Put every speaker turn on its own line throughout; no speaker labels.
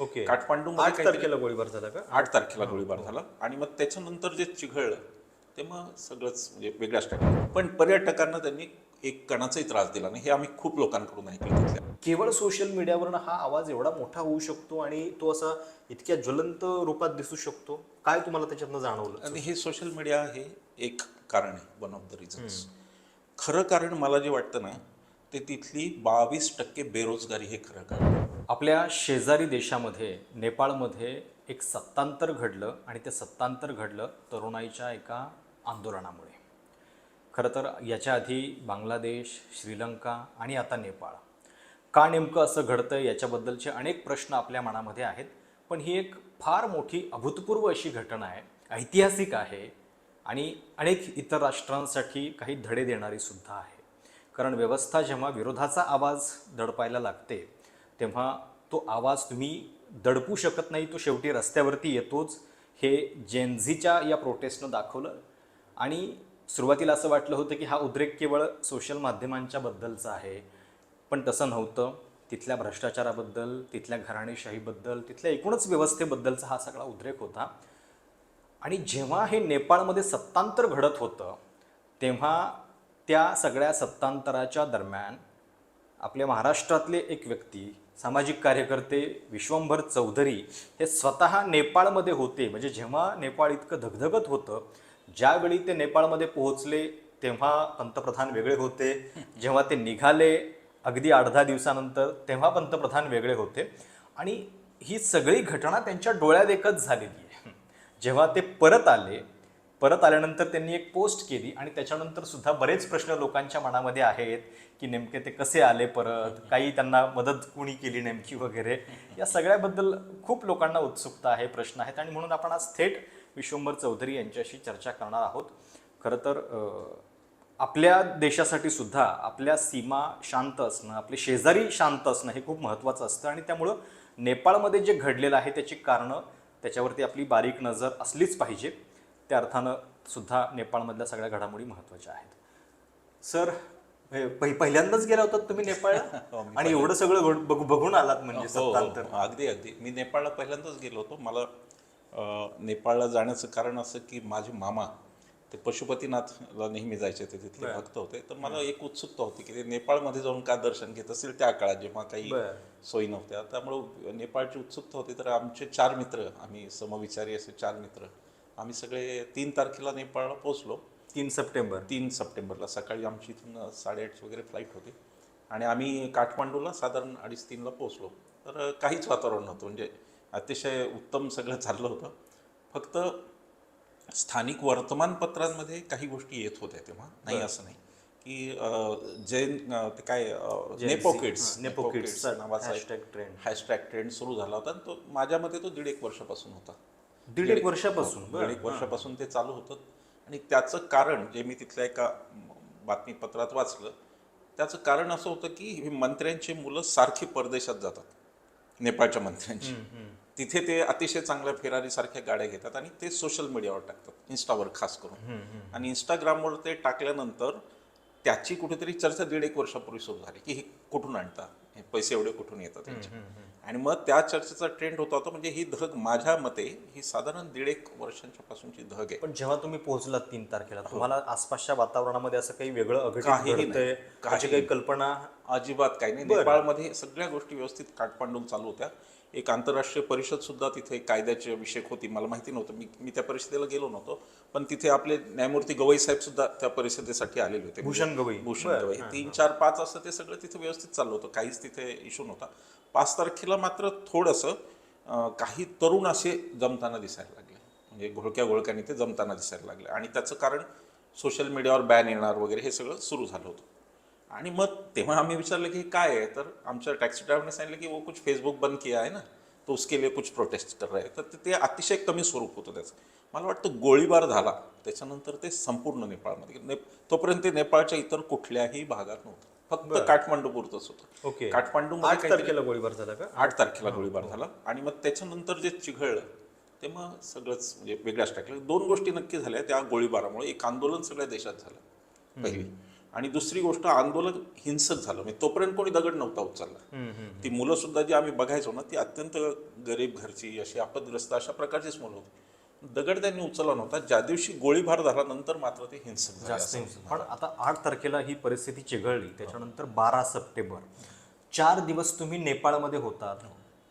Okay.
Kathmandu
आठ तारखेला गोळीबार झाला का?
आठ तारखेला गोळीबार झाला. आणि मग त्याच्यानंतर जे चिघळलं ते मग सगळंच म्हणजे वेगळ्याच टाकलं पण पर्यटकांना त्यांनी एक कणाचाही त्रास दिला नाही. हे आम्ही खूप लोकांकडून ऐकलं
केवळ सोशल मीडियावरनं हा आवाज एवढा मोठा होऊ शकतो आणि तो असा इतक्या ज्वलंत रूपात दिसू शकतो? काय तुम्हाला त्याच्यातनं जाणवलं?
आणि हे सोशल मीडिया हे एक कारण आहे वन ऑफ द रिझन्स खरं कारण मला जे वाटतं ना ते तिथली बावीस टक्के बेरोजगारी हे खरं कारण आहे.
आपल्या शेजारी देशामध्ये नेपाळमध्ये एक सत्तांतर घडलं आणि ते सत्तांतर घडलं तरुणाईच्या एका आंदोलनामुळे. खरं तर याच्या आधी बांगलादेश श्रीलंका आणि आता नेपाळ. का नेमकं असं घडतं याच्याबद्दलचे अनेक प्रश्न आपल्या मनामध्ये आहेत पण ही एक फार मोठी अभूतपूर्व अशी घटना आहे ऐतिहासिक आहे आणि अनेक इतर राष्ट्रांसाठी काही धडे देणारी सुद्धा आहे. कारण व्यवस्था जेव्हा विरोधाचा आवाज दडपायला लागते तेव्हा तो आवाज तुम्ही दडपू शकत नाही तो शेवटी रस्त्यावरती येतोच. हे जेनझीच्या या प्रोटेस्टनं दाखवलं. आणि सुरुवातीला असं वाटलं होतं की हा उद्रेक केवळ सोशल माध्यमांच्या बद्दलचा आहे. पण तसं नव्हतं. तिथल्या भ्रष्टाचाराबद्दल तिथल्या घराणेशाहीबद्दल तिथल्या एकूणच व्यवस्थेबद्दलचा हा सगळा उद्रेक होता. आणि जेव्हा हे नेपाळमध्ये सत्तांतर घडत होतं तेव्हा त्या सगळ्या सत्तांतराच्या दरम्यान आपल्या महाराष्ट्रातले एक व्यक्ती सामाजिक कार्यकर्ते विश्वंभर चौधरी हे स्वतः नेपाळमध्ये होते. म्हणजे जेव्हा नेपाळ इतकं धगधगत होतं ज्यावेळी ते नेपाळमध्ये पोहोचले तेव्हा पंतप्रधान वेगळे होते. जेव्हा ते निघाले अगदी अर्धा दिवसानंतर तेव्हा पंतप्रधान वेगळे होते. आणि ही सगळी घटना त्यांच्या डोळ्यादेखत झालेली आहे. जेव्हा ते परत आले परत आल्यानंतर त्यांनी एक पोस्ट केली आणि त्याच्यानंतर सुद्धा बरेच प्रश्न लोकांच्या मनामध्ये आहेत की नेमके ते कसे आले परत काही त्यांना मदत कुणी केली नेमकी वगैरे. या सगळ्याबद्दल खूप लोकांना उत्सुकता आहे प्रश्न आहेत आणि म्हणून आपण आज थेट विश्वंभर चौधरी यांच्याशी चर्चा करणार आहोत. खरं तर आपल्या देशासाठी सुद्धा आपल्या सीमा शांत असणं आपले शेजारी शांत असणं हे खूप महत्त्वाचं असतं आणि त्यामुळं नेपाळमध्ये जे घडलेलं आहे त्याची कारणं त्याच्यावरती आपली बारीक नजर असलीच पाहिजे. त्या अर्थानं सुद्धा नेपाळमधल्या सगळ्या घडामोडी महत्त्वाच्या आहेत.
सर हे पहि- पहिल्यांदाच गेला होतात तुम्ही नेपाळला आणि एवढं सगळं बघू- बघून आलात म्हणजे
हो
सत्तांतर
हो, अगदी अगदी. मी नेपाळला पहिल्यांदाच गेलो होतो. मला नेपाळला जाण्याचं कारण असं की माझे मामा ते पशुपतीनाथला नेहमी जायचे ते तिथले भक्त होते. तर मला एक उत्सुकता होती की ते नेपाळमध्ये जाऊन का दर्शन घेत असेल त्या काळात जेव्हा काही. सोयी नव्हत्या. त्यामुळं नेपाळची उत्सुकता होती. तर आमचे चार मित्र आम्ही समविचारी असे चार मित्र आम्ही सगळे तीन तारखेला नेपाळला पोहोचलो.
तीन सप्टेंबर.
तीन सप्टेंबरला सकाळी आमची इथून साडेआठ वगैरे फ्लाईट होती. आणि आम्ही काठमांडूला साधारण अडीच तीनला पोहोचलो. तर काहीच वातावरण नव्हतं. म्हणजे अतिशय उत्तम सगळं चाललं होतं. फक्त स्थानिक वर्तमानपत्रांमध्ये काही गोष्टी येत होत्या तेव्हा. नाही असं नाही की जैन ते काय नेपो किड्स
हां, Nepo Kids चा hashtag trend.
हॅशटॅग ट्रेंड सुरू झाला होता. आणि तो माझ्या मते तो दीड एक वर्षापासून होता.
दीड एक वर्षापासून
हो, दीड एक वर्षापासून ते चालू होतं. आणि त्याचं कारण जे मी तिथल्या एका बातमीपत्रात वाचलं त्याचं कारण असं होतं की ही मंत्र्यांची मुलं सारखी परदेशात जातात. नेपाळच्या मंत्र्यांची. तिथे ते अतिशय चांगल्या फेरारी सारख्या गाड्या घेतात आणि ते सोशल मीडियावर टाकतात इन्स्टावर खास करून. आणि इंस्टाग्रामवर ते टाकल्यानंतर त्याची कुठेतरी चर्चा दीड एक वर्षापूर्वी सुरू झाली की हे कुठून आणतात हे पैसे एवढे कुठून येतात आणि मग त्या चर्चेचा ट्रेंड होता होता म्हणजे ही धग माझ्या मते ही साधारण दीड एक वर्षांच्या पासूनची धग आहे.
पण जेव्हा तुम्ही पोहोचलात तीन तारखेला तुम्हाला आसपासच्या वातावरणामध्ये असं काही वेगळं अघटित त्याची काही कल्पना?
अजिबात काही नाही. नेपाळमध्ये सगळ्या गोष्टी व्यवस्थित काठमांडून चालू होत्या. एक आंतरराष्ट्रीय परिषद सुद्धा तिथे कायद्याचे विषयक होती. मला माहिती नव्हतं. मी मी त्या परिषदेला गेलो नव्हतो. पण तिथे आपले न्यायमूर्ती गवई साहेब सुद्धा त्या परिषदेसाठी आलेले होते.
भूषण गवई.
भूषण गवई. तीन चार पाच असं ते सगळं तिथे व्यवस्थित चाललं होतं. काहीच तिथे इशू नव्हता. पाच तारखेला मात्र थोडंसं काही तरुण असे जमताना दिसायला लागले. म्हणजे घोळक्या घोळक्याने ते जमताना दिसायला लागले. आणि त्याचं कारण सोशल मीडियावर बॅन येणार वगैरे हे सगळं सुरू झालं होतं. आणि मग तेव्हा आम्ही विचारलं की काय आहे? तर आमच्या टॅक्सी ड्रायव्हरने सांगितलं की वो कुछ फेसबुक बंद किया आहे ना तो उसके लिए कुछ प्रोटेस्ट कर रहे हैं. तर ते- ते अतिशय कमी स्वरूप होतं त्याचं. मला वाटतं गोळीबार झाला. त्याच्यानंतर ते संपूर्ण नेपाळमध्ये ने तोपर्यंत ते नेपाळच्या इतर कुठल्याही भागात नव्हतं. फक्त काठमांडू पुरतच होतं.
ओके.
काठमांडू
आठ तारखेला गोळीबार झाला का?
आठ तारखेला गोळीबार झाला. आणि मग त्याच्यानंतर जे चिघळलं ते मग सगळंच म्हणजे वेगळ्याच टाकलं दोन गोष्टी नक्की झाल्या त्या गोळीबारामुळे. एक आंदोलन सगळ्या देशात झालं. पहिली. आणि दुसरी गोष्ट आंदोलन हिंसक झालं. म्हणजे तोपर्यंत कोणी दगड नव्हता उचलला. ती मुलं सुद्धा जी आम्ही बघायचो ना ती अत्यंत गरीब घरची अशी आपदग्रस्त अशा प्रकारचीच मुलं होती. दगड त्यांनी उचलला नव्हता. ज्या दिवशी गोळीबार झाला नंतर मात्र ते हिंसक
जास्त. पण आता आठ तारखेला ही परिस्थिती चिघळली. त्याच्यानंतर बारा सप्टेंबर. चार दिवस तुम्ही नेपाळमध्ये होतात.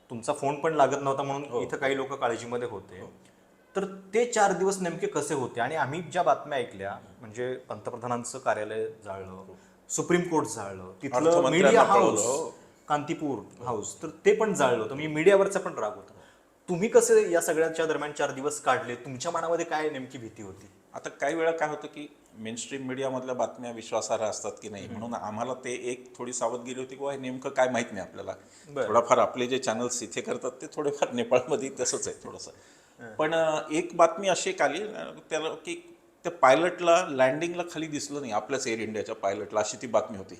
तुमचा फोन पण लागत नव्हता म्हणून इथं काही लोक काळजीमध्ये होते. तर ते चार दिवस नेमके कसे होते? आणि आम्ही ज्या बातम्या ऐकल्या म्हणजे पंतप्रधानांचं कार्यालय जाळलं सुप्रीम कोर्ट जाळलं तिथलं मीडिया हाऊस. कांतीपूर हाऊस तर ते पण जाळलं. होतं म्हणजे मीडियावरचा पण राग होता. तुम्ही कसे या सगळ्यांच्या दरम्यान चार दिवस काढले? तुमच्या मनामध्ये काय नेमकी भीती होती?
आता काही वेळा काय होतं की मेन स्ट्रीम मीडियामधल्या बातम्या विश्वासार्ह असतात की नाही? म्हणून आम्हाला ते एक थोडी सावधगिरी होती की बुवा हे नेमकं काय माहीत नाही आपल्याला. थोडाफार आपले जे चॅनल्स इथे करतात ते थोडेफार नेपाळमध्ये तसंच आहे थोडंसं. पण एक बातमी अशी एक आली त्याला की त्या पायलटला लँडिंगला खाली दिसलं नाही आपल्याच एअर इंडियाच्या पायलटला अशी ती बातमी होती.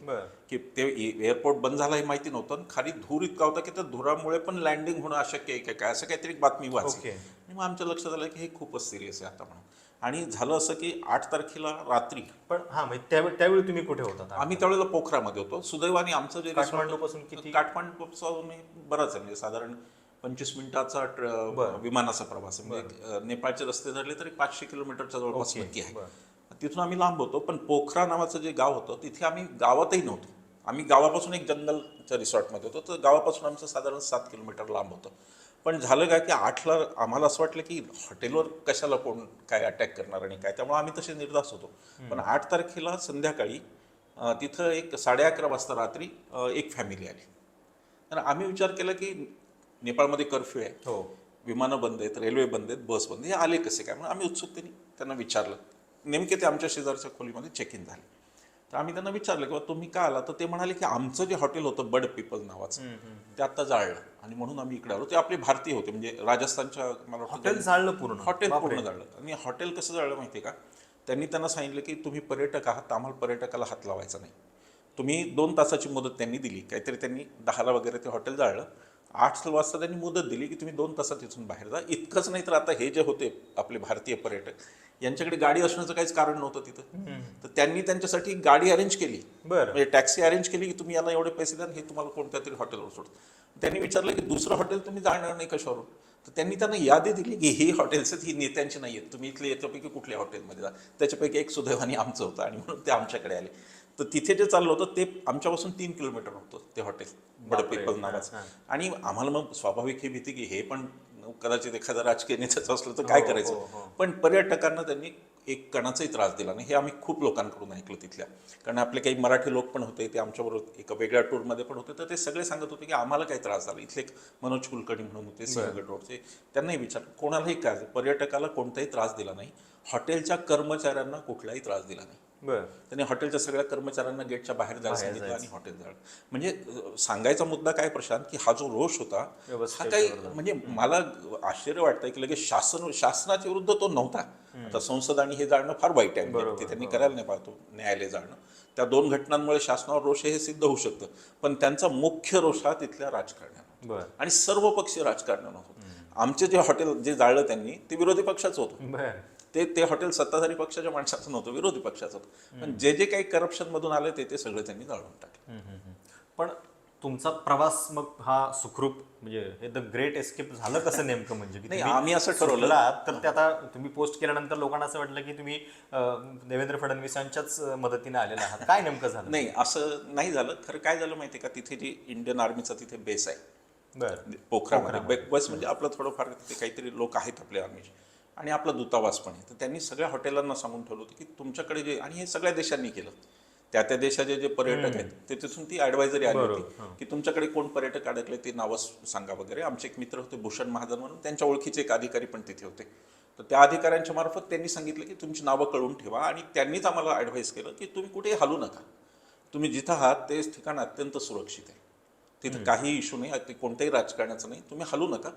की ते एअरपोर्ट बंद झाला हे माहिती नव्हतं आणि खाली धूर इतका होता की त्या धुरामुळे पण लँडिंग होणं अशक्य आहे काय असं काहीतरी एक बातमी वाचली. आणि मग आमच्या लक्षात आलं की हे खूपच सिरियस आहे आता म्हणून. आणि झालं असं की आठ तारखेला रात्री.
पण हा म्हणजे त्यावेळी त्यावेळी तुम्ही कुठे होतात
आम्ही त्यावेळेला पोखरामध्ये होतो. सुदैवाने आमचं जे
काठमांडूपासून किती?
काठमांडूपासून बराच आहे म्हणजे साधारण पंचवीस मिनिटाचा ट्र- विमानाचा प्रवास आहे. म्हणजे नेपाळचे रस्ते धरले तरी पाचशे किलोमीटरच्या जवळपास नक्की आहे. तिथून आम्ही लांब होतो पण पोखरा नावाचं जे गाव होतं तिथे आम्ही गावातही नव्हतो. आम्ही गावापासून एक जंगलच्या रिसॉर्टमध्ये होतो. तर गावापासून आमचं साधारण सात किलोमीटर लांब होतं. पण झालं काय की आठला आम्हाला असं वाटलं की हॉटेलवर कशाला कोण काय अटॅक करणार आणि काय? त्यामुळे आम्ही तसे निर्धास्त होतो. पण आठ तारखेला संध्याकाळी तिथं एक साडे अकरा वाजता रात्री एक फॅमिली आली. तर आम्ही विचार केला की नेपाळमध्ये कर्फ्यू आहे.
हो.
विमानं बंद आहेत रेल्वे बंद आहेत बस बंद आहे. हे आले कसे काय? म्हणून आम्ही उत्सुकतेने त्यांना विचारलं. नेमके ते आमच्या शेजारच्या खोलीमध्ये चेक इन झाले. तर आम्ही त्यांना विचारलं की "बा, तुम्ही का आला? तर ते म्हणाले की आमचं जे हॉटेल होतं बड पीपल नावाचं ते आता जाळलं. आणि म्हणून आम्ही इकडे आलो. ते आपले भारतीय होते म्हणजे राजस्थानच्या मला
हॉटेल जाळलं पूर्ण.
हॉटेल. पूर्ण जाळलं. आणि हॉटेल कसं जाळलं माहिती आहे का? त्यांनी त्यांना सांगितलं की तुम्ही पर्यटक आहात तर आम्हाला पर्यटकाला हात लावायचा नाही. तुम्ही दोन तासाची मुदत त्यांनी दिली. काहीतरी त्यांनी दहाला वगैरे ते हॉटेल जाळलं. आठ वाजता त्यांनी मुदत दिली की तुम्ही दोन तासात इथून बाहेर जा. इतकंच नाही तर आता हे जे होते आपले भारतीय पर्यटक यांच्याकडे गाडी असण्याचं काहीच कारण नव्हतं तिथं. तर त्यांनी त्यांच्यासाठी गाडी अरेंज केली.
बरं.
म्हणजे टॅक्सी अरेंज केली की तुम्ही याला एवढे पैसे द्या हे तुम्हाला कोणत्या तरी हॉटेलवर सोडतं. त्यांनी विचारलं की दुसरं हॉटेल तुम्ही जाणार नाही कशावरून? तर त्यांनी त्यांना यादी दिली की ही हॉटेल्स आहेत ही नेत्यांची नाही आहेत तुम्ही इथले याच्यापैकी कुठल्या हॉटेलमध्ये जा. त्याच्यापैकी एक सुदैवानी आमचं होतं आणि म्हणून ते आमच्याकडे आले. तर तिथे जे चाललं होतं ते आमच्यापासून तीन किलोमीटर होतं ते हॉटेल बड
बापरे.
पीपल नावाचं. आणि आम्हाला मग स्वाभाविक ही भीती की हे पण कदाचित एखादा राजकीय नेत्याचं असलं तर काय
हो, हो,
करायचं?
हो.
पण पर्यटकांना त्यांनी एक कणाचाही त्रास दिला नाही. हे आम्ही खूप लोकांकडून ऐकलं तिथल्या. कारण आपले काही मराठी लोक पण होते ते आमच्याबरोबर एका वेगळ्या टूरमध्ये पण होते. तर ते सगळे सांगत होते की आम्हाला काही त्रास झाला. इथले एक मनोज कुलकर्णी म्हणून होते सिंहगड रोडचे. त्यांनाही विचार कोणालाही काय पर्यटकाला कोणताही त्रास दिला नाही. हॉटेलच्या कर्मचाऱ्यांना कुठलाही त्रास दिला नाही. त्यांनी हॉटेलच्या सगळ्या कर्मचाऱ्यांना गेटच्या बाहेर जायला सांगितलं
जायचं.
आणि हॉटेल जाळलं म्हणजे सांगायचा मुद्दा काय प्रशांत की हा जो रोष होता हा काही. म्हणजे मला आश्चर्य वाटतंय की लगेच शासन शासनाच्या विरुद्ध तो नव्हता. आता संसद आणि हे जाणं फार वाईट आहे. म्हणजे ते त्यांनी करायला नाही पाहतो न्यायालय जाणं. त्या दोन घटनांमुळे शासनावर रोष हे सिद्ध होऊ शकतं. पण त्यांचा मुख्य रोष हा तिथल्या राजकारण्यावर
बर.
आणि सर्व पक्षीय राजकारणावर होतं आमचे जे हॉटेल जे जाळलं त्यांनी ते विरोधी पक्षाचं होतं. ते ते हॉटेल सत्ताधारी पक्षाच्या माणसाचं नव्हतं विरोधी पक्षाचं. होतं पण जे जे काही करप्शन मधून आले ते ते सगळे त्यांनी जाळून टाकले.
पण तुमचा प्रवास मग हा सुखरूप म्हणजे हे द ग्रेट एस्केप झालं कसं नेमकं म्हणजे की
नाही, आम्ही असं ठरवलं.
तर ते आता तुम्ही पोस्ट केल्यानंतर लोकांना असं वाटलं की तुम्ही देवेंद्र फडणवीसांच्याच मदतीने आलेला आहात. काय नेमकं झालं?
नाही असं नाही झालं. खरं काय झालं माहितीये का? तिथे जी इंडियन आर्मीचा तिथे बेस आहे.
बर.
पोखरामध्ये. बस म्हणजे आपलं थोडंफार तिथे काहीतरी लोक आहेत आपल्या आर्मीचे आणि आपला दूतावास पण आहे. तर त्यांनी सगळ्या हॉटेलांना सांगून ठेवलं होतं की तुमच्याकडे जे आणि हे सगळ्या देशांनी केलं. त्या त्या देशाचे जे पर्यटक आहेत ते तिथून ती ऍडवायझरी आली होती की तुमच्याकडे कोण पर्यटक अडकले ते नावं सांगा वगैरे. आमचे एक मित्र होते भूषण महाजन म्हणून. त्यांच्या ओळखीचे एक अधिकारी पण तिथे होते. तर त्या अधिकाऱ्यांच्या मार्फत त्यांनी सांगितलं की तुमची नावं कळवून ठेवा आणि त्यांनीच आम्हाला ॲडवाईस केलं की तुम्ही कुठेही हलू नका. तुम्ही जिथं आहात तेच ठिकाण अत्यंत सुरक्षित आहे. तिथं काही इश्यू नाही कोणत्याही राजकारणाचं नाही. तुम्ही हलू नका.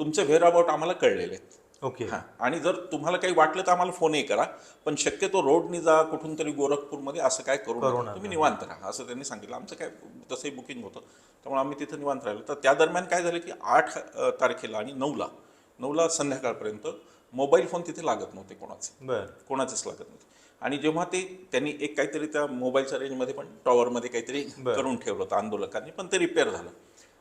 तुमचे व्हेअर अबाउट आम्हाला कळलेले आहेत.
ओके.
हा. आणि जर तुम्हाला काही वाटलं तर आम्हाला फोनही करा. पण शक्यतो रोडनी जा कुठून तरी गोरखपूरमध्ये असं काय करू नका. तुम्ही निवांत राहा असं त्यांनी सांगितलं. आमचं काय तसंही बुकिंग होतं. त्यामुळे आम्ही तिथं निवांत राहिलो. तर त्या दरम्यान काय झालं की आठ तारखेला आणि नऊला नऊला संध्याकाळपर्यंत मोबाईल फोन तिथे लागत नव्हते कोणाचे.
बर.
कोणाचेच लागत नव्हते. आणि जेव्हा ते त्यांनी एक काहीतरी त्या मोबाईलच्या रेंजमध्ये पण टॉवरमध्ये काहीतरी करून ठेवलं होतं आंदोलकांनी पण ते रिपेअर झालं.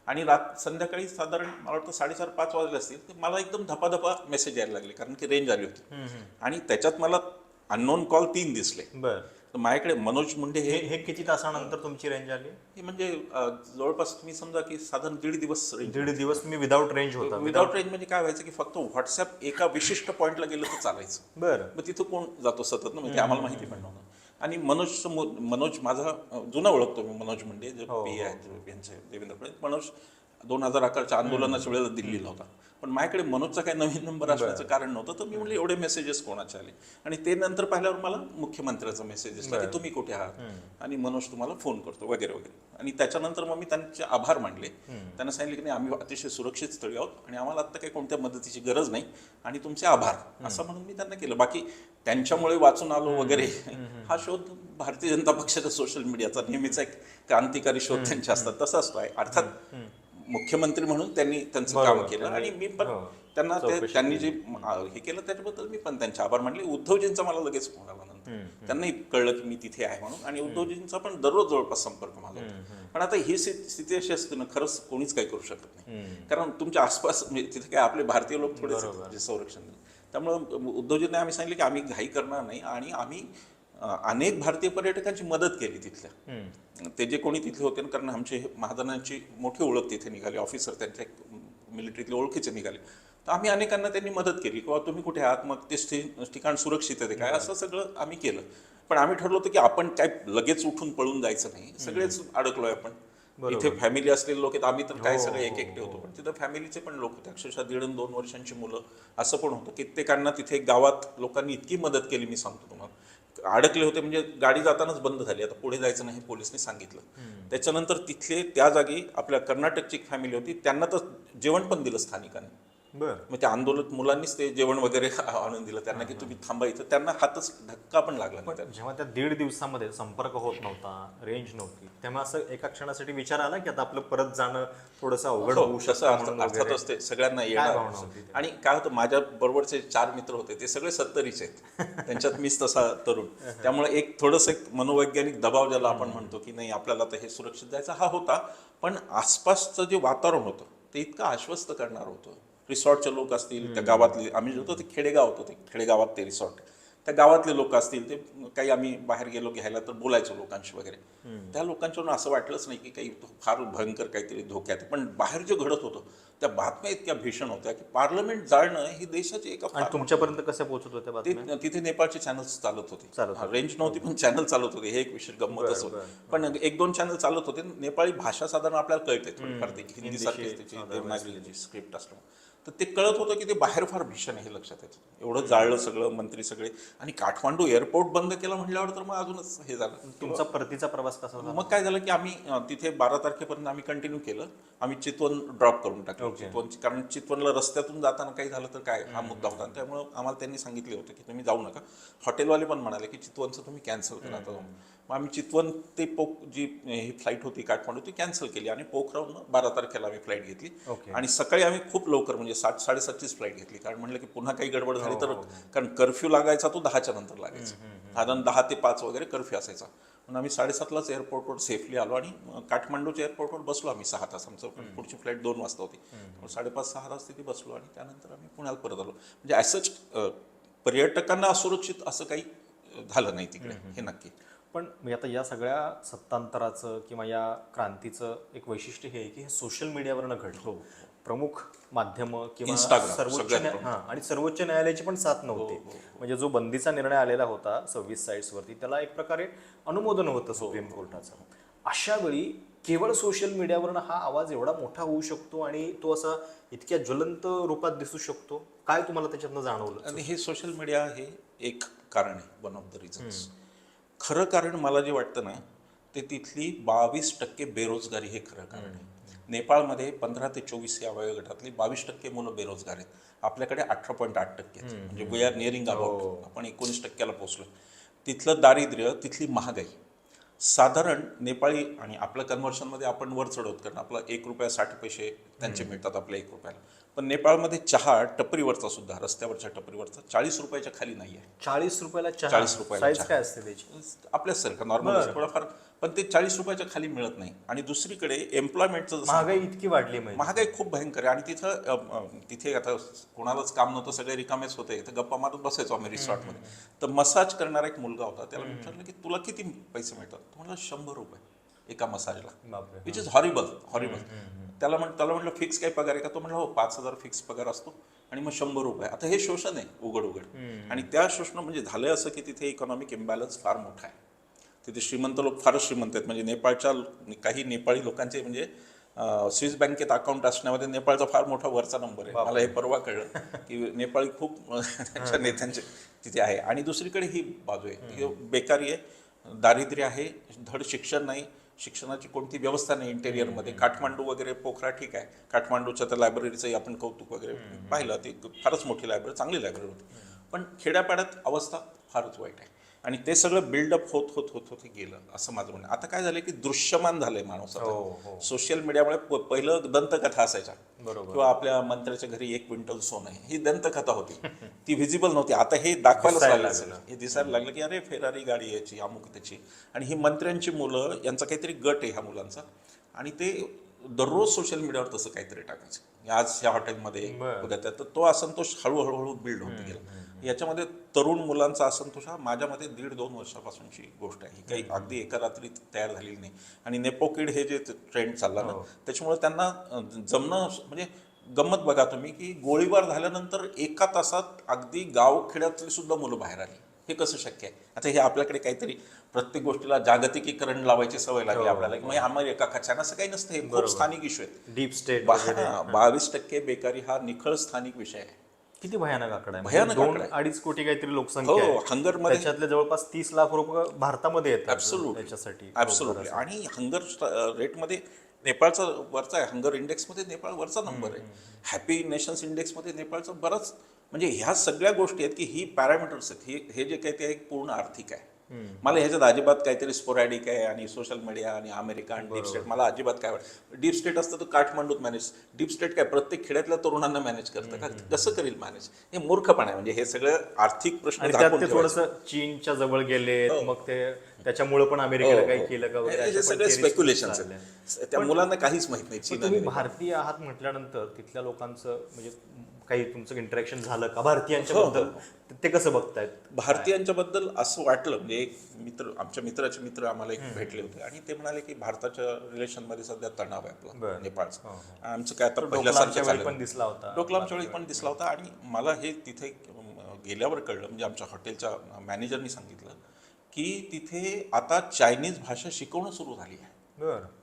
आणि रात संध्याकाळी साधारण मला वाटतं साडेचार पाच वाजले असतील तर मला एकदम धपाधपा मेसेज यायला लागले कारण की रेंज आली होती. आणि त्याच्यात मला अननोन कॉल तीन दिसले.
बर.
तर माझ्याकडे मनोज मुंडे
हे
हे
किती तासानंतर तुमची रेंज आली?
हे म्हणजे जवळपास तुम्ही समजा की साधारण दीड दिवस
दीड दिवस तुम्ही विदाऊट रेंज होता
विदाउट रेंज म्हणजे काय व्हायचं की फक्त व्हॉट्सअप एका विशिष्ट पॉईंटला गेलं तर चालायचं.
बर.
मग तिथं कोण जातो सतत ना? म्हणजे आम्हाला माहिती पण नव्हतं. आणि मनोज मनोज माझा जुना ओळखतो मी मनोज मुंडे जे पी आहेत यांचे देवेंद्र फडणवीस. मनोज दोन हजार अकराच्या आंदोलनाच्या वेळेला दिल्लीला होता. पण माझ्याकडे मनोजचा काही नवीन नंबर असण्याचं कारण नव्हतं तर मी म्हणलं एवढे मेसेजेस कोणाचे आले? आणि ते नंतर पाहिल्यावर मला मुख्यमंत्र्याचा मेसेज दिसला की तुम्ही कुठे आहात? आणि मनोज तुम्हाला फोन करतो वगैरे वगैरे. आणि त्याच्यानंतर मग मी त्यांचे आभार मानले. त्यांना सांगितले की नाही आम्ही अतिशय सुरक्षित स्थळी आहोत आणि आम्हाला आता काही कोणत्या मदतीची गरज नाही आणि तुमचे आभार. असं म्हणून मी त्यांना केलं. बाकी त्यांच्यामुळे वाचून आलो वगैरे. हा शोध भारतीय जनता पक्षाच्या सोशल मीडियाचा नेहमीचा एक क्रांतिकारी शोध त्यांचे असतात. तसा असतो आहे. अर्थात मुख्यमंत्री म्हणून त्यांनी त्यांचं काम केलं. आणि मी पण त्यांना त्यांनी जे हे केलं त्याच्याबद्दल मी पण त्यांचे आभार मानले. उद्धवजींचा मला लगेच फोन आला नंतर. त्यांनाही कळलं की मी तिथे आहे म्हणून. आणि उद्धवजींचा पण दररोज जवळपास संपर्क माझा पण आता ही स्थिती अशी असते ना खरंच कोणीच काही करू शकत नाही. कारण तुमच्या आसपास म्हणजे तिथे काय आपले भारतीय लोक थोडेच जे संरक्षण. त्यामुळं उद्धवजींना आम्ही सांगितले की आम्ही घाई करणार नाही. आणि आम्ही अनेक भारतीय पर्यटकांची मदत केली तिथल्या. ते जे कोणी तिथले होते ना, कारण आमचे महाजनांची मोठी ओळख तिथे निघाली ऑफिसर त्यांच्या मिलिटरीतले ओळखीचे निघाले. तर आम्ही अनेकांना त्यांनी मदत केली किंवा तुम्ही कुठे आहात? मग ते ठिकाण सुरक्षित आहे काय? असं सगळं आम्ही केलं. पण आम्ही ठरलो होतं की आपण काय लगेच उठून पळून जायचं नाही. सगळेच अडकलोय आपण. इथे फॅमिली असलेले लोक आहेत आम्ही तर काय सगळे एक एकटे होतो. पण तिथं फॅमिलीचे पण लोक होते अक्षरशः दीड दोन वर्षांची मुलं. असं पण होतं. कित्येकांना तिथे गावात लोकांनी इतकी मदत केली मी सांगतो तुम्हाला. अडकले होते म्हणजे गाडी जातानाच बंद झाली. आता पुढे जायचं नाही पोलिसने सांगितलं. त्याच्यानंतर तिथले त्या जागी आपल्या कर्नाटकची एक फॅमिली होती त्यांना तर जेवण पण दिलं स्थानिकांनी. मग त्या आंदोलक मुलांनीच ते जेवण वगैरे आणून दिलं. त्यांना की तुम्ही थांबा इथं. त्यांना हातच धक्का पण लागला
जेव्हा त्या दीड दिवसामध्ये संपर्क होत नव्हता रेंज नव्हती तेव्हा असं एका क्षणासाठी विचार आला की आता आपलं परत जाणं थोडंसं अवघड होऊ
हो,
शकतं
तसं अर्थ-
म्हणून वगैरे.
अर्थातच ते सगळ्यांना येणार? आणि काय होतं माझ्या बरोबरचे चार मित्र होते ते सगळे सत्तरीचे आहेत. त्यांच्यात मीच तसा तरुण. त्यामुळे एक थोडस एक मनोवैज्ञानिक दबाव ज्याला आपण म्हणतो की नाही आपल्याला तर हे सुरक्षित जायचं हा होता. पण आसपासचं जे वातावरण होतं ते इतकं आश्वस्त करणार होतं. रिसॉर्टचे लोक असतील त्या गावातले आम्ही जो होतो ते खेडेगाव होतं ते खेडेगावात ते रिसॉर्ट त्या गावातले लोक असतील ते काही आम्ही बाहेर गेलो घ्यायला तर बोलायचो लोकांशी वगैरे. त्या लोकांच्यावरून असं वाटलंच नाही की काही फार भयंकर काहीतरी धोक्यात. पण बाहेर जे घडत होतं त्या बातम्या इतक्या भीषण होत्या की पार्लमेंट जाळणं ही देशाची एका
तुमच्यापर्यंत कसे पोहोचत होत्या
तिथे नेपाळचे चॅनल्स चालत होते. रेंज नव्हती पण चॅनल चालत होते. हे एक विशेष गंमतच होतं पण एक दोन चॅनल चालत होते. नेपाळी भाषा साधारण आपल्याला कळते थोडीफार हिंदी सारखीच त्याची देवनागरीची स्क्रिप्ट असल्यामुळे. तर ते कळत होतं की ते बाहेर फार भीषण आहे हे लक्षात येतं. एवढं जाळलं सगळं मंत्री सगळे. आणि काठमांडू एअरपोर्ट बंद केलं म्हटल्यावर तर मग अजूनच हे झालं.
तुमचा परतीचा प्रवास कसा झाला?
मग काय झालं की आम्ही तिथे बारा तारखेपर्यंत आम्ही कंटिन्यू केलं. आम्ही चितवन ड्रॉप करून टाकलं. चितवन कारण चितवनला रस्त्यातून जाताना काही झालं तर काय हा मुद्दा होता. त्यामुळे आम्हाला त्यांनी सांगितले होते की तुम्ही जाऊ नका. हॉटेलवाले पण म्हणाले की चितवनचं तुम्ही कॅन्सल करा. मग आम्ही चितवन ते पोक जी ही फ्लाईट होती काठमांडू ती कॅन्सल केली. आणि पोखरावून बारा तारखेला आम्ही फ्लाईट घेतली.
ओके.
आणि सकाळी आम्ही खूप लवकर म्हणजे सात साडेसातचीच फ्लाईट घेतली. कारण म्हणलं की पुन्हा काही गडबड झाली तर कारण कर्फ्यू लागायचा तो दहाच्या नंतर लागायचा. साधारण दहा ते पाच वगैरे कर्फ्यू असायचा. म्हणून आम्ही साडेसातलाच एअरपोर्टवर सेफली आलो आणि काठमांडूच्या एअरपोर्टवर बसलो आम्ही सहा तास. आमचं पुढची फ्लाईट दोन वाजता होती. साडेपाच सहा तास तिथे बसलो आणि त्यानंतर आम्ही पुण्याला परत आलो. म्हणजे असंच पर्यटकांना असुरक्षित असं काही झालं नाही तिकडे. हे नक्की.
पण आता या सगळ्या सत्तांतराचं किंवा या क्रांतीचं एक वैशिष्ट्य हे आहे की हे सोशल मीडियावरनं घडलं. प्रमुख माध्यमं किंवा सर्वोच्च हां आणि सर्वोच्च न्यायालयाची पण साथ नव्हती. म्हणजे जो बंदीचा निर्णय आलेला होता सव्वीस साईट्सवरती त्याला एक प्रकारे अनुमोदन होतं सुप्रीम कोर्टाचं. अशा वेळी केवळ सोशल मीडियावरनं हा आवाज एवढा मोठा होऊ शकतो आणि तो असा इतक्या ज्वलंत रूपात दिसू शकतो? काय तुम्हाला त्याच्यातनं जाणवलं?
आणि हे सोशल मीडिया हे एक कारण आहे वन ऑफ द रिझन्स खरं कारण मला जे वाटतं ना ते तिथली बावीस टक्के बेरोजगारी हे खरं कारण आहे. नेपाळमध्ये पंधरा ते चोवीस या वयोगटातली बावीस टक्के मुलं बेरोजगार आहेत. आपल्याकडे अठरा पॉईंट आठ टक्के म्हणजे वी आर निअरिंग अबाउट आपण एकोणीस टक्क्याला पोहोचलो तिथलं दारिद्र्य तिथली महागाई साधारण नेपाळी आणि आपल्या कन्व्हर्शनमध्ये आपण वर चढवत कारण आपला एक रुपया साठ पैसे त्यांचे मिळतात आपल्या एक रुपयाला. पण नेपाळमध्ये चहा टपरीवरचा सुद्धा रस्त्यावरच्या टपरीवरचा चाळीस रुपयाच्या खाली नाही आहे.
चाळीस रुपयाला
40 रुपयाला.
काय असते त्याची?
आपल्यासारखं नॉर्मल थोडाफार पण ते चाळीस रुपयाच्या खाली मिळत नाही. आणि दुसरीकडे एम्प्लॉयमेंटचं
महागाई इतकी वाढली म्हणजे.
महागाई खूप भयंकर आहे. आणि तिथं तिथे आता कोणालाच काम नव्हतं सगळे रिकामेच होते. तर गप्पा मारत बसायचो आम्ही रिसॉर्टमध्ये तर मसाज करणारा एक मुलगा होता. त्याला विचारलं की तुला किती पैसे मिळतात? तो म्हणला शंभर रुपये एका मसाजला विच इज हॉरिबल हॉरिबल त्याला म्हण त्याला म्हटलं फिक्स काय पगार आहे का? तो म्हणला हो पाच हजार फिक्स पगार असतो आणि मग शंभर रुपये. आता हे शोषण आहे उघड उघड आणि त्या शोषण म्हणजे झालंय असं की तिथे इकॉनॉमिक इम्बॅलन्स फार मोठा आहे. तिथे श्रीमंत लोक फारच श्रीमंत आहेत. म्हणजे नेपाळच्या काही नेपाळी लोकांचे म्हणजे स्विस बँकेत अकाउंट असण्यामध्ये नेपाळचा फार मोठा वरचा नंबर आहे. मला हे परवा कळलं की नेपाळी खूप त्यांच्या नेत्यांचे तिथे आहे. आणि दुसरीकडे ही बाजू आहे. की बेकारी आहे. दारिद्र्य आहे. धड शिक्षण नाही. शिक्षणाची कोणती व्यवस्था नाही इंटेरियरमध्ये काठमांडू वगैरे पोखरा ठीक आहे. काठमांडूच्या त्या लायब्ररीचंही आपण कौतुक वगैरे पाहिलं. ती फारच मोठी लायब्ररी चांगली लायब्ररी होती. पण खेड्यापाड्यात अवस्था फारच वाईट आहे. आणि ते सगळं बिल्डअप होत होत होत होत गेलं असं माझं म्हणणं आता काय झालं की दृश्यमान झालंय माणूस
हो, हो.
आता सोशल मीडियामुळे प- पहिलं दंतकथा असायच्या.
बरोबर.
किंवा आपल्या मंत्र्याच्या घरी एक क्विंटल सोनं आहे. ही दंतकथा होती. ती व्हिजिबल नव्हती. आता हे दाखवायला लागलं. हे दिसायला लागलं की अरे फेरारी गाडी याची अमुक त्याची. आणि ही मंत्र्यांची मुलं यांचा काहीतरी गट आहे ह्या मुलांचा. आणि ते दररोज सोशल मीडियावर तसं काहीतरी टाकायचं. आज ह्या हॉटेलमध्ये त्या तर तो असंतोष हळूहळू हळू बिल्ड होत गेला. याच्यामध्ये तरुण मुलांचा असंतोष हा माझ्यामध्ये दीड दोन वर्षापासूनची गोष्ट आहे. ही काही अगदी एका रात्रीत तयार झालेली नाही. आणि नेपोकिड हे जे ट्रेंड चालला ना त्याच्यामुळे त्यांना जमणं म्हणजे गंमत बघा तुम्ही की गोळीबार झाल्यानंतर एका तासात अगदी गावखेड्यातली सुद्धा मुलं बाहेर आली. हे कसं शक्य आहे? आता हे आपल्याकडे काहीतरी प्रत्येक गोष्टीला जागतिकीकरण लावायची सवय लागली आपल्याला की म्हणजे अमेरिका खचान असं काही नसतं. हे खूप स्थानिक इश्यू आहेत.
डीप स्टेट
बावीस टक्के बेकारी हा निखळ स्थानिक विषय आहे.
किती भयानक आकडा आहे?
भयानक
म्हणजे दोन
आकडा आहे.
अडीच कोटी काहीतरी लोकसंख्या
हो
आहे.
हंगरमध्ये
त्याच्यातले जवळपास तीस लाख रुपये भारतामध्ये येतात त्याच्यासाठी.
ऍब्सोल्युटली आणि हंगर रेटमध्ये नेपाळचा वरचा आहे. हंगर इंडेक्समध्ये नेपाळ वरचा नंबर आहे. हॅपी नेशन्स इंडेक्समध्ये नेपाळचा बराच म्हणजे ह्या सगळ्या गोष्टी आहेत की ही पॅरामीटर्स आहेत. हे हे जे काही ते एक पूर्ण आर्थिक आहे. मला ह्याच्यात अजिबात काहीतरी स्पोरॅडिक आहे आणि सोशल मीडिया आणि अमेरिका आणि डीप स्टेट मला अजिबात काय वाटतं डीप स्टेट असतं तर काठमांडूत मॅनेज डीप स्टेट काय प्रत्येक खेड्यातल्या तरुणांना मॅनेज करतं का? कसं करेल मॅनेज हे मूर्खपणा आहे. म्हणजे हे सगळं आर्थिक प्रश्न.
थोडस चीनच्या जवळ गेले मग ते त्याच्यामुळे पण अमेरिकेला काही केलं का वगैरे
हो, हे
अशा पण
सगळे स्पेक्युलेशन. त्या मुलांना काहीच माहीत नाही चीन
भारतीय आहात म्हटल्यानंतर तिथल्या लोकांचं म्हणजे काही तुमचं इंटरॅक्शन झालं का? भारतीयांच्या बद्दल ते कसं बघतायत?
भारतीयांच्या बद्दल असं वाटलं म्हणजे एक मित्र आमच्या मित्राचे मित्र आम्हाला एक भेटले होते आणि ते म्हणाले की भारताच्या रिलेशनमध्ये सध्या तणाव आहे आपला. नेपाळचा आमचं काय पहिल्यासारखं चाललं
पण दिसला होता
डोकलामच्या वेळी पण दिसला होता आणि मला हे तिथे गेल्यावर कळलं म्हणजे आमच्या हॉटेलच्या मॅनेजरनी सांगितलं की तिथे आता चायनीज भाषा शिकवणं सुरू झाली आहे.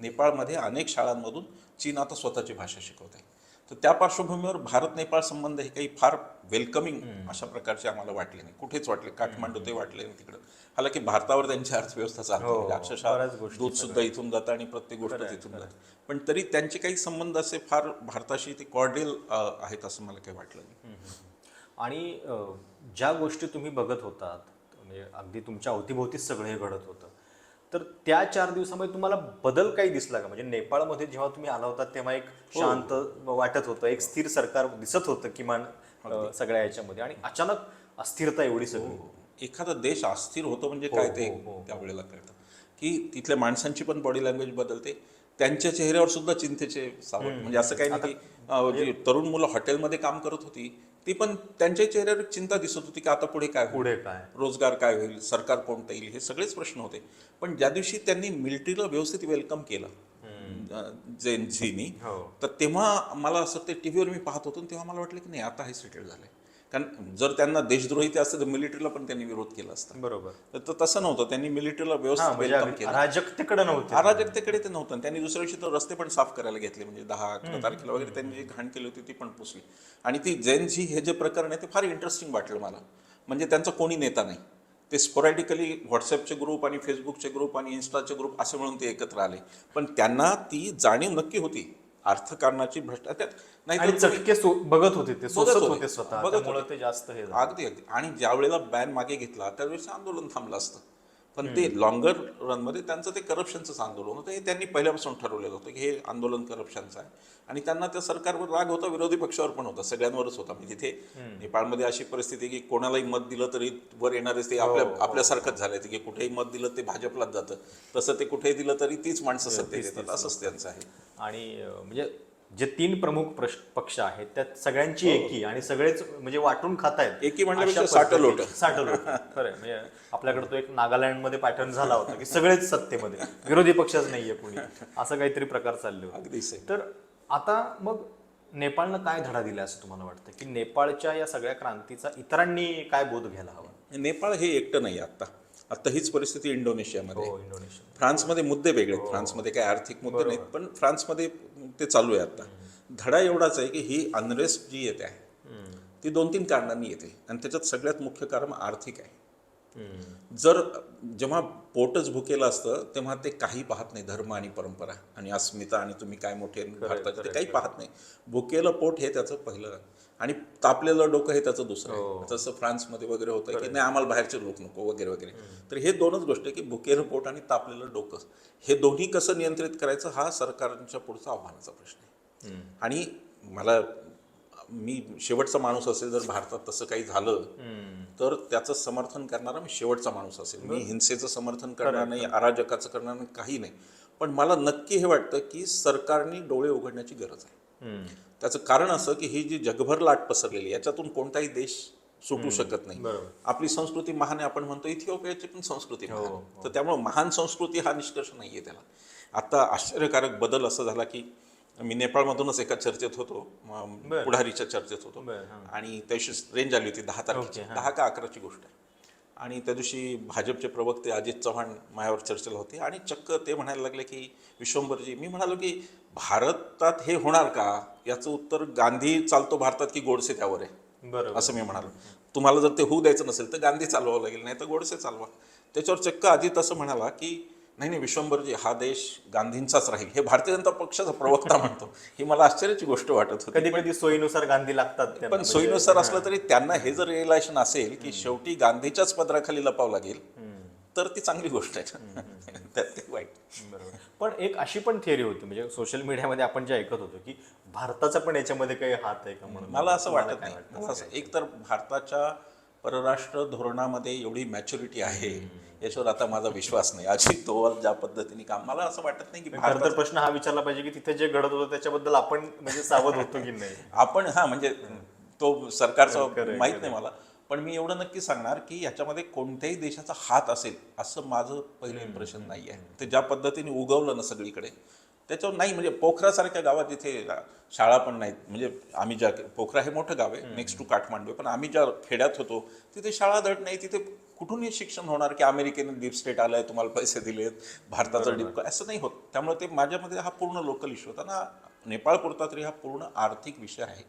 नेपाळमध्ये अनेक शाळांमधून चीन आता स्वतःची भाषा शिकवते तर त्या पार्श्वभूमीवर भारत नेपाळ संबंध हे काही फार वेलकमिंग अशा प्रकारचे आम्हाला वाटले नाही. कुठेच वाटले काठमांडू ते वाटले नाही तिकडं. हालाकी भारतावर त्यांची अर्थव्यवस्था चालते.
हो,
म्हणजे अक्षरशः दूध सुद्धा इथून जातं आणि प्रत्येक गोष्ट तिथून जाते. पण तरी त्यांचे काही संबंध असे फार भारताशी ते कॉर्डियल आहेत असं मला काही वाटलं नाही.
आणि ज्या गोष्टी तुम्ही बघत होतात म्हणजे अगदी तुमच्या अवतीभोवतीच सगळं हे घडत होतं तर त्या चार दिवसामध्ये तुम्हाला बदल काही दिसला का? म्हणजे नेपाळमध्ये जेव्हा तुम्ही आला होता तेव्हा एक शांत वाटत होतं एक स्थिर सरकार दिसत होतं किमान सगळ्या याच्यामध्ये. आणि अचानक अस्थिरता एवढी सगळी.
एखादा देश अस्थिर होतो म्हणजे काय ते त्यावेळेला कळतं. की तिथल्या माणसांची पण बॉडी लँग्वेज बदलते त्यांच्या चेहऱ्यावर सुद्धा चिंतेचे सावट. म्हणजे असं काही नाही की अं, जी तरुण मुलं हॉटेलमध्ये काम करत होती ती पण त्यांच्या चेहऱ्यावर चिंता दिसत होती की आता पुढे काय
पुढे काय?
रोजगार काय होईल? सरकार कोणतं येईल? हे सगळेच प्रश्न होते. पण ज्या दिवशी त्यांनी मिलिटरीला व्यवस्थित वेलकम केलं जेनझीनी
हो.
तर तेव्हा मला असं ते टीव्हीवर मी पाहत होतो तेव्हा मला वाटलं की नाही आता हे सेटल झालंय. कारण जर त्यांना देशद्रोही ते असतं तर मिलिटरीला पण त्यांनी विरोध केला असता.
बरोबर.
तर तसं नव्हतं. त्यांनी मिलिटरीला व्यवस्थित
म्हणजे अराजकतेकडे नव्हते.
अराजकतेकडे ते नव्हतं. त्यांनी दुसऱ्या दिवशी तर रस्ते पण साफ करायला घेतले म्हणजे दहा अकरा तारखेला वगैरे त्यांनी जी घाण केली होती ती पण पुसली. आणि ती जैनजी हे जे प्रकरण आहे ते फार इंटरेस्टिंग वाटलं मला. म्हणजे त्यांचा कोणी नेता नाही. ते स्पोरॅडिकली व्हॉट्सअपचे ग्रुप आणि फेसबुकचे ग्रुप आणि इन्स्टाचे ग्रुप असे म्हणून ते एकत्र आले. पण त्यांना ती जाणीव नक्की होती. अर्थकारणाची भ्रष्टाचार नाही
चटके बघत होते ते
होते.
स्वतः
बघत.
ते जास्त हे झालं.
अगदी अगदी. आणि ज्या वेळेला बॅन मागे घेतला त्यावेळेस आंदोलन थांबलं असतं. पण ते लॉंगर रनमध्ये त्यांचं ते करप्शनचंच आंदोलन होतं. हे त्यांनी पहिल्यापासून ठरवलेलं होतं की हे आंदोलन करप्शनचं आहे. आणि त्यांना त्या सरकारवर राग होता विरोधी पक्षावर पण होता. सगळ्यांवरच होता. म्हणजे तिथे नेपाळमध्ये अशी परिस्थिती की कोणालाही मत दिलं तरी वर येणारेच ते आपल्या आपल्यासारखंच झालंय की कुठेही मत दिलं ते भाजपलाच जातं. तसं ते कुठेही दिलं तरी तीच माणसं सत्तेत येतात. असंच त्यांचं आहे.
आणि म्हणजे जे तीन प्रमुख प्रश- पक्ष आहेत त्यात सगळ्यांची एकी आणि सगळेच म्हणजे वाटून खातायत.
एकी म्हणण्यापेक्षा
अशा
साठं
पद्धतीने-
लोटं.
साठं लोटं. खरंय म्हणजे आपल्याकडे तो एक नागालँडमध्ये पॅटर्न झाला होता की सगळेच सत्तेमध्ये. विरोधी पक्षच नाहीये कुणी. असं काहीतरी प्रकार चालले होते. तर आता मग नेपाळनं काय धडा दिला असं तुम्हाला वाटतं? की नेपाळच्या या सगळ्या क्रांतीचा इतरांनी काय बोध घ्यायला हवा?
नेपाळ हे एकटं नाही आता. आता हीच परिस्थिती इंडोनेशियामध्ये.
हो इंडोनेशिया.
फ्रान्समध्ये मुद्दे वेगळे आहेत. फ्रान्समध्ये काही आर्थिक मुद्दे नाहीत पण फ्रान्समध्ये ते चालू आहे आता. धडा एवढाच आहे की ही अनरेस्ट जी येते आहे ती दोन तीन कारणांनी येते. आणि त्याच्यात सगळ्यात मुख्य कारण आर्थिक आहे. जर जेव्हा पोटच भुकेलं असतं तेव्हा ते काही पाहत नाही. धर्म आणि परंपरा आणि अस्मिता आणि तुम्ही काय मोठे भारताचे ते काही पाहत नाही. भुकेलं पोट हे त्याचं पहिलं आणि तापलेलं डोकं हे त्याचं दुसरं आहे. जसं फ्रान्समध्ये वगैरे होतं की नाही आम्हाला बाहेरचे लोक नको वगैरे वगैरे. तर हे दोनच गोष्ट आहे की भुकेलं पोट आणि तापलेलं डोकं. हे दोन्ही कसं नियंत्रित करायचं हा सरकारच्या पुढचा आव्हानाचा प्रश्न आहे. आणि मला मी शेवटचा माणूस असेल जर भारतात तसं काही झालं तर त्याचं समर्थन करणारा मी शेवटचा माणूस असेल. मी हिंसेचं समर्थन करणार नाही अराजकाचं करणार नाही काही नाही. पण मला नक्की हे वाटतं की सरकारने डोळे उघडण्याची गरज आहे. त्याचं कारण असं की ही जी जगभर लाट पसरलेली याच्यातून कोणताही देश सुटू शकत नाही. आपली संस्कृती महान आहे आपण म्हणतो इथिओपियाची पण संस्कृती महान आहे. तर त्यामुळे महान संस्कृती हा निष्कर्ष नाहीये त्याला. आता आश्चर्यकारक बदल असा झाला की मी नेपाळमधूनच एका चर्चेत होतो पुढारीच्या चर्चेत होतो. आणि त्याशी रेंज आली होती दहा तारखेची. दहा का अकराची गोष्ट आहे. आणि त्या दिवशी भाजपचे प्रवक्ते अजित चव्हाण मायावर चर्चेला होते आणि चक्क ते म्हणायला लागले की विश्वंभरजी मी म्हणालो की भारतात हे होणार का? याचं उत्तर गांधी चालतो भारतात की गोडसे त्यावर आहे.
बरोबर.
असं मी म्हणालो. तुम्हाला जर ते होऊ द्यायचं नसेल तर गांधी चालवावं लागेल नाही तर गोडसे चालवा. त्याच्यावर चक्क अजित असं म्हणाला की नाही नाही विश्वंभरजी हा देश गांधींचाच राहील. हे भारतीय जनता पक्षाचा प्रवक्ता म्हणतो. ही मला आश्चर्याची गोष्ट वाटत होती.
कधी कधी सोयीनुसार गांधी लागतात.
पण
म्हणजे-
सोयीनुसार असलं तरी त्यांना हे जर रिअलायशन असेल की शेवटी गांधीच्याच पदराखाली लपावं लागेल तर ती चांगली गोष्ट आहे. त्यात वाईट.
बरोबर. पण एक अशी पण थिअरी होती म्हणजे सोशल मीडियामध्ये आपण जे ऐकत होतो की भारताचा पण याच्यामध्ये काही हात आहे का म्हणून?
मला असं वाटत नाही. एक तर भारताच्या परराष्ट्र धोरणामध्ये एवढी मॅच्युरिटी आहे याच्यावर आता माझा विश्वास नाही. अजित दोवल ज्या पद्धतीने काम मला असं वाटत नाही की भारतात
तर प्रश्न हा विचारला पाहिजे की तिथे जे घडत होतं त्याच्याबद्दल आपण म्हणजे सावध होतो की नाही?
आपण हा म्हणजे तो सरकारचा माहीत नाही मला. पण मी एवढं नक्की सांगणार की याच्यामध्ये कोणत्याही देशाचा हात असेल असं माझं पहिलं इम्प्रेशन नाही आहे ते ज्या पद्धतीने उगवलं ना सगळीकडे त्याच्यावर नाही म्हणजे पोखरासारख्या गावात जिथे शाळा पण नाहीत. म्हणजे आम्ही ज्या पोखरा हे मोठं गाव आहे नेक्स्ट टू काठमांडू. आहे. पण आम्ही ज्या खेड्यात होतो तिथे शाळा धड नाही. तिथे कुठूनही शिक्षण होणार की अमेरिकेने डीप स्टेट आलाय तुम्हाला पैसे दिलेत भारताचं डीप असं नाही होत. त्यामुळे ते माझ्यामध्ये हा पूर्ण लोकल इश्यू होता. ना नेपाळ पुरता तरी हा पूर्ण आर्थिक विषय आहे.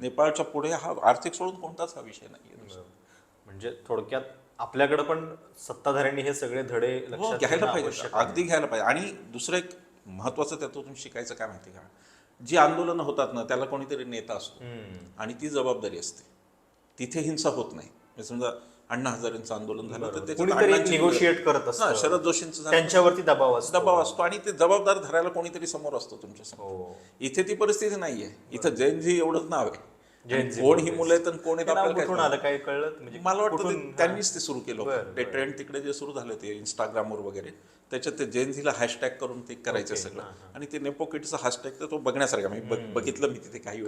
नेपाळच्या पुढे हा आर्थिक सोडून कोणताच हा विषय नाही
म्हणजे थोडक्यात आपल्याकडे पण सत्ताधाऱ्यांनी हे सगळे धडे
हो घ्यायला पाहिजे.
आहे.
अगदी घ्यायला पाहिजे. आणि दुसरं एक महत्वाचं त्यातून शिकायचं काय माहिती का? जी आंदोलनं होतात ना त्याला कोणीतरी नेता असतो. आणि ती जबाबदारी असते. तिथे हिंसा होत नाही. म्हणजे समजा अण्णा हजारेंचं आंदोलन झालं तर त्याच्यात अण्णांची-
निगोशिएट करत असतं.
शरद जोशींचं
त्यांच्यावरती दबाव असतो.
दबाव असतो आणि ते जबाबदार धरायला कोणीतरी समोर असतो तुमच्यासमोर
हो.
इथे ती परिस्थिती नाहीये. इथं जैनजी एवढंच नाव आहे. कोण ही मुलं आहेत आणि कोण आहेत आपल्याला
कुठून आलं काय कळलं? म्हणजे
मला वाटतं? ते त्यांनीच ते सुरू केलं होतं. ते ट्रेंड तिकडे जे सुरू झाले ते इंस्टाग्रामवर वगैरे. त्याच्यात ते जेनझीला हॅशटॅग करून ते करायचं सगळं. आणि ते नेपोकिटचा हॅशटॅग तर तो बघण्यासारखा मी बघ- बघितलं मी तिथे काही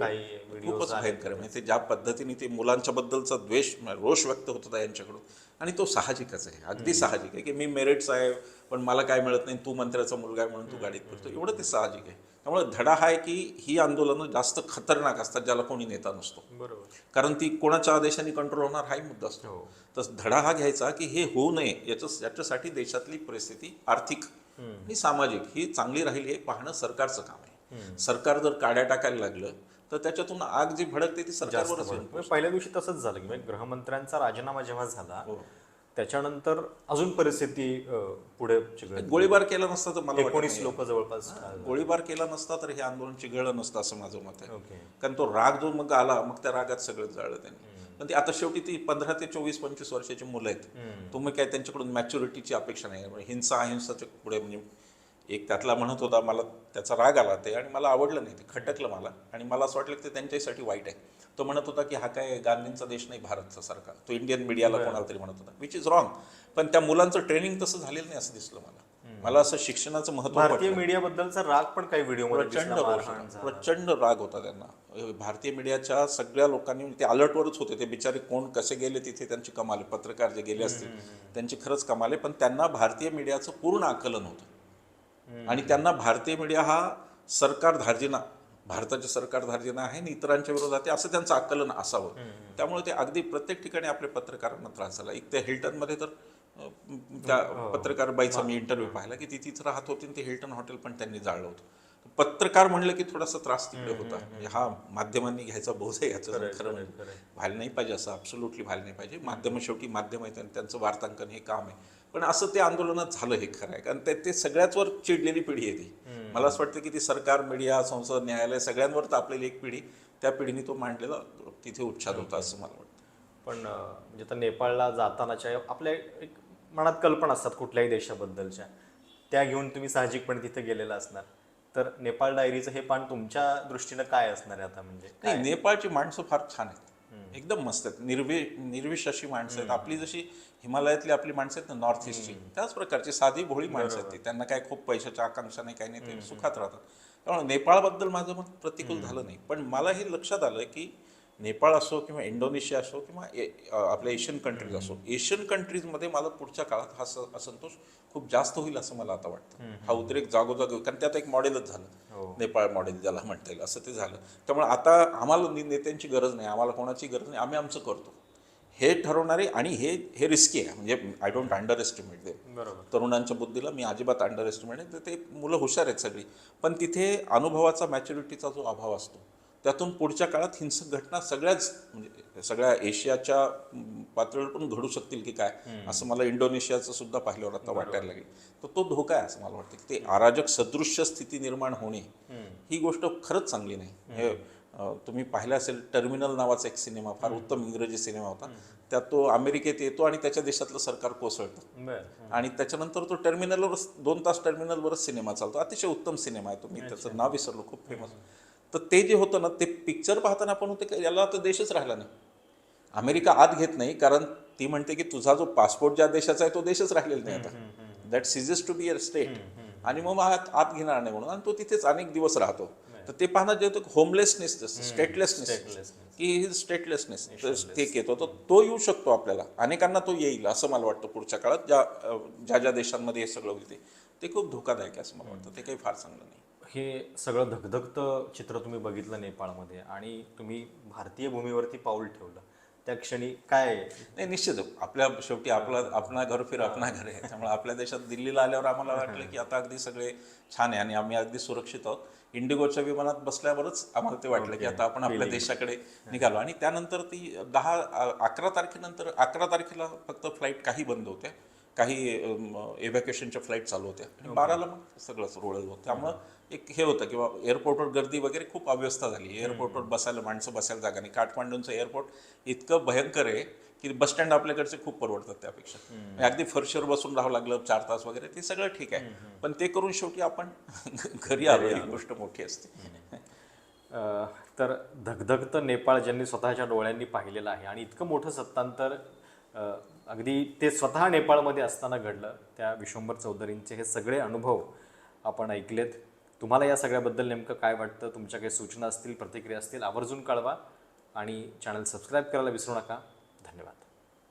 खूपच भयंकर म्हणजे ते ज्या पद्धतीने ते मुलांच्या बद्दलचा द्वेष रोष व्यक्त होत होता यांच्याकडून. आणि तो साहजिकच आहे. अगदी साहजिक आहे की मी मेरिट्स आहे पण मला काय मिळत नाही तू मंत्र्याचा मुलगा आहे म्हणून तू गाडीत फिरतो. एवढं ते साहजिक आहे. त्यामुळे धडा हा आहे की ही आंदोलनं जास्त खतरनाक असतात ज्याला कोणी नेता नसतो.
बरोबर.
कारण ती कोणाच्या आदेशाने कंट्रोल होणार हाही मुद्दा असतो.
हो.
तर धडा हा घ्यायचा की हे होऊ नये याच्या याच्यासाठी देशातली परिस्थिती आर्थिक आणि सामाजिक ही चांगली राहील हे पाहणं सरकारचं काम आहे. सरकार जर काड्या टाकायला लागलं तर त्याच्यातून आग जी भडकते ती सरकारवरच
म्हणजे पहिल्या दिवशी तसंच झालं की म्हणजे गृहमंत्र्यांचा राजीनामा जेव्हा झाला
हो.
त्याच्यानंतर अजून परिस्थिती पुढे
गोळीबार केला नसता तर मला
एकोणीस. लोक जवळपास
गोळीबार केला नसता तर हे आंदोलन चिघळलं नसतं असं माझं मत आहे. कारण तो राग जो मग आला मग त्या रागात सगळं जाळलं त्यांनी. पण ती आता शेवटी ती पंधरा ते चोवीस पंचवीस वर्षाची मुलं आहेत. तुम्ही काय त्यांच्याकडून मॅच्युरिटीची अपेक्षा नाही. म्हणजे हिंसा अहिंसाच्या पुढे म्हणजे एक त्यातला म्हणत होता मला त्याचा राग आला ते आणि मला आवडलं नाही ते खटकलं मला. आणि मला असं वाटलं की ते त्यांच्यासाठी वाईट आहे. तो म्हणत होता की हा काय गांधींचा देश नाही भारतचा सरकार. तो इंडियन मीडियाला कोणाला तरी म्हणत होता. विच इज रॉंग पण त्या मुलांचं ट्रेनिंग तसं झालेलं नाही असं दिसलं मला. मला असं शिक्षणाचं महत्त्व
भारतीय. मीडियाबद्दलचा राग पण काही व्हिडिओमध्ये
प्रचंड. प्रचंड राग होता त्यांना. भारतीय मीडियाच्या सगळ्या लोकांनी ते अलर्टवरच होते. ते बिचारे कोण कसे गेले तिथे त्यांची कमाल. पत्रकार जे गेले असतील त्यांची खरंच कमाल. पण त्यांना भारतीय मीडियाचं पूर्ण आकलन होतं. आणि त्यांना भारतीय मीडिया हा सरकार धार्जिना भारताचे सरकार धार्जिना आहे आणि इतरांच्या विरोधात असं त्यांचं आकलन असावं. त्यामुळे ते अगदी प्रत्येक ठिकाणी आपल्या पत्रकारांना त्रास झाला. एक त्या हिल्टनमध्ये तर त्या पत्रकार बाईचा मी इंटरव्ह्यू पाहिला की ती तिथं राहत होती ते हिल्टन हॉटेल पण त्यांनी जाळलं होतं. पत्रकार म्हणलं की थोडासा त्रास तिकडे होता. हा माध्यमांनी घ्यायचा बोध आहे याचं खरं म्हणजे व्हायला नाही पाहिजे असं अब्सोल्युटली व्हायला नाही पाहिजे. माध्यम शेवटी माध्यम आहेत आणि त्यांचं वार्तांकन हे काम आहे. पण असं ते आंदोलनात झालं हे खरं आहे. कारण ते ते सगळ्याच वर चिडलेली पिढी आहे ती. मला असं वाटतं की ती सरकार मीडिया संसद न्यायालय सगळ्यांवर तापलेली एक पिढी त्या पिढीने तो मांडलेला तिथे उच्छाद होता असं मला वाटतं.
पण म्हणजे आता नेपाळला जातानाच्या आपल्या एक मनात कल्पना असतात कुठल्याही देशाबद्दलच्या. त्या घेऊन तुम्ही साहजिकपणे तिथे गेलेला असणार. तर नेपाळ डायरीचं हे पान तुमच्या दृष्टीनं काय असणार आहे आता म्हणजे?
नेपाळची माणसं फार छान आहेत. एकदम मस्त आहेत. निर्वे निर्विश अशी माणसं आहेत. आपली जशी हिमालयातली आपली माणसं आहेत ना नॉर्थ ईस्टची त्याच प्रकारची साधी भोळी माणसं आहेत ती. त्यांना काय खूप पैशाच्या आकांक्षा नाही काही नाही ते सुखात राहतात. त्यामुळे नेपाळबद्दल माझं मत प्रतिकूल झालं नाही. पण मला हे लक्षात आलं की नेपाळ असो किंवा इंडोनेशिया असो किंवा आपल्या एशियन कंट्रीज असो. एशियन कंट्रीजमध्ये मला पुढच्या काळात हा असंतोष खूप जास्त होईल असं मला आता वाटतं. हा उद्रेक जागोजाग होईल. कारण त्यात एक मॉडेलच झालं. नेपाळ मॉडेल ज्याला म्हणता येईल असं ते झालं. त्यामुळे आता आम्हाला नेत्यांची गरज नाही. आम्हाला कोणाची गरज नाही. आम्ही आमचं करतो. हे ठरवणारे आणि हे हे रिस्की आहे. म्हणजे I don't underestimate they
बरोबर.
तरुणांच्या बुद्धीला मी अजिबात अंडर एस्टिमेट आहे तर ते मुलं हुशार आहेत सगळी. पण तिथे अनुभवाचा मॅच्युरिटीचा जो अभाव असतो त्यातून पुढच्या काळात हिंसक घटना सगळ्याच म्हणजे सगळ्या एशियाच्या पातळीवर पण घडू शकतील की काय असं मला इंडोनेशियाचं सुद्धा पाहिल्यावर आता वाटायला लागेल. तर तो धोका आहे असं मला वाटतं की ते अराजक सदृश्य स्थिती निर्माण होणे ही गोष्ट खरंच चांगली नाही. हे तुम्ही पाहिलं असेल टर्मिनल नावाचा एक सिनेमा फार उत्तम इंग्रजी सिनेमा होता. त्यात तो अमेरिकेत येतो आणि त्याच्या देशातलं सरकार कोसळतं. आणि त्याच्यानंतर तो टर्मिनलवर दोन तास टर्मिनलवरच सिनेमा चालतो. अतिशय उत्तम सिनेमा आहे तो. मी त्याचं नाव विसरलो खूप फेमस तर ते जे होतं ना ते पिक्चर पाहताना आपण होते की याला तर देशच राहिला नाही. अमेरिका आत घेत नाही कारण ती म्हणते की तुझा जो पासपोर्ट ज्या देशाचा आहे तो देशच राहिलेला नाही आता. That ceases to be a state आणि मग आत आत घेणार नाही म्हणून. आणि तो तिथेच अनेक दिवस राहतो. तर ते पाहणं जे होतं होमलेसनेस स्टेटलेसनेस की ही स्टेटलेसनेस स्टेक येतो. तर तो येऊ शकतो आपल्याला. अनेकांना तो येईल असं मला वाटतं पुढच्या काळात. ज्या ज्या ज्या देशांमध्ये हे सगळं होईल ते. ते खूप धोकादायक आहे असं मला वाटतं. ते काही फार चांगलं नाही.
हे सगळं धगधगतं चित्र तुम्ही बघितलं नेपाळमध्ये आणि तुम्ही भारतीय भूमीवरती पाऊल ठेवलं. त्या क्षणी काय
नाही निश्चित. आपल्या शेवटी आपला आपला घर फिर आपला घर आहे. त्यामुळे आपल्या देशात दिल्लीला आल्यावर आम्हाला वाटलं की आता अगदी सगळे छान आहे आणि आम्ही अगदी सुरक्षित आहोत. इंडिगोच्या विमानात बसल्यावरच आम्हाला ते वाटलं की आता आपण आपल्या देशाकडे निघालो. आणि त्यानंतर ती दहा अकरा तारखेनंतर अकरा तारखेला फक्त फ्लाईट काही बंद होत्या. काही एव्हॅक्युएशनच्या फ्लाईट चालू होत्या. आणि बाराला मग सगळंच रोळलं होतं. त्यामुळं एक हे होतं किंवा एअरपोर्टवर गर्दी वगैरे खूप अव्यवस्था झाली. एअरपोर्टवर बसायला माणसं बसायला जागा नाही. काठमांडूचं एअरपोर्ट इतकं भयंकर आहे की बस स्टँड आपल्याकडचे खूप परवडतात त्यापेक्षा. म्हणजे अगदी फरशीवर बसून राहावं लागलं चार तास वगैरे ते सगळं ठीक आहे. पण ते करून शेवटी आपण घरी आलो ही गोष्ट मोठी असते.
तर धगधगतं नेपाळ ज्यांनी स्वतःच्या डोळ्यांनी पाहिलेलं आहे आणि इतकं मोठं सत्तांतर अगदी ते स्वतः नेपाळमध्ये असताना घडलं. त्या विश्वंभर चौधरींचे हे सगळे अनुभव आपण ऐकलेत. तुम्हाला या सगळ्याबद्दल नेमकं काय वाटतं? तुमच्या काही सूचना असतील प्रतिक्रिया असतील आवर्जून कळवा. आणि चॅनल सबस्क्राईब करायला विसरू नका.